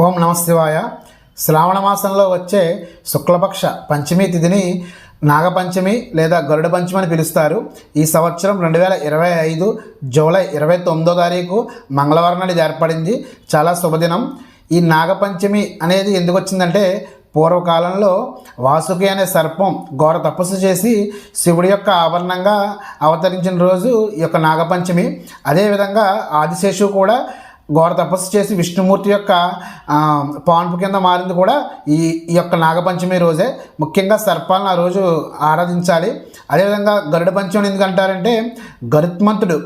ఓం నమ శివాయ. శ్రావణ మాసంలో వచ్చే శుక్లపక్ష పంచమి తిథిని నాగపంచమి లేదా గరుడ పంచమి అని పిలుస్తారు. ఈ సంవత్సరం రెండు వేల ఇరవై ఐదు జూలై ఇరవై తొమ్మిదో తారీఖు మంగళవారం నాడు ఇది ఏర్పడింది. చాలా శుభదినం. ఈ నాగపంచమి అనేది ఎందుకు వచ్చిందంటే పూర్వకాలంలో వాసుకి అనే సర్పం ఘోర తపస్సు చేసి శివుడి యొక్క ఆభరణంగా అవతరించిన రోజు ఈ యొక్క నాగపంచమి. అదేవిధంగా ఆదిశేషువు కూడా ఘోర తపస్సు చేసి విష్ణుమూర్తి యొక్క పాన్పు కింద మారింది కూడా ఈ ఈ యొక్క నాగపంచమి రోజే. ముఖ్యంగా సర్పాలను ఆ రోజు ఆరాధించాలి. అదేవిధంగా గరుడ పంచమి ఎందుకంటారంటే గరుత్మంతుడు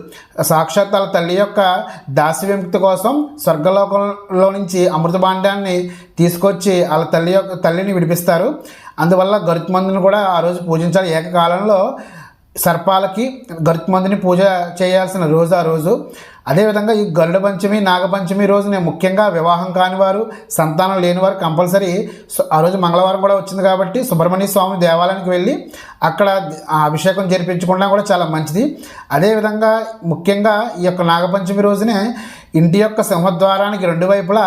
సాక్షాత్ వాళ్ళ తల్లి యొక్క దాసి విముక్తి కోసం స్వర్గలోకంలో నుంచి అమృత భాండాన్ని తీసుకొచ్చి వాళ్ళ తల్లి యొక్క తల్లిని విడిపిస్తారు. అందువల్ల గరుత్మంతుని కూడా ఆ రోజు పూజించాలి. ఏకకాలంలో సర్పాలకి గరుత్మంతుని పూజ చేయాల్సిన రోజు ఆ రోజు. అదేవిధంగా ఈ గరుడ పంచమి నాగపంచమి రోజునే ముఖ్యంగా వివాహం కాని వారు సంతానం లేని వారు కంపల్సరీ ఆ రోజు మంగళవారం కూడా వచ్చింది కాబట్టి సుబ్రహ్మణ్య స్వామి దేవాలయానికి వెళ్ళి అక్కడ అభిషేకం జరిపించుకున్నా కూడా చాలా మంచిది. అదేవిధంగా ముఖ్యంగా ఈ యొక్క నాగపంచమి రోజునే ఇంటి యొక్క సింహద్వారానికి రెండు వైపులా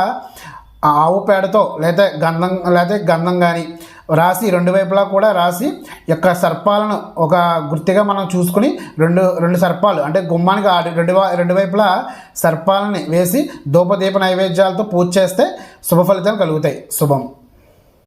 ఆవు పేడతో లేదా గంధం లేకపోతే గంధం కానీ రాసి రెండు వైపులా కూడా రాసి యొక్క సర్పాలను ఒక గుర్తిగా మనం చూసుకుని రెండు రెండు సర్పాలు అంటే గుమ్మానికి రెండు రెండు వైపులా సర్పాలని వేసి ధూపదీప నైవేద్యాలతో పూజ చేస్తే శుభ ఫలితాలు కలుగుతాయి. శుభం.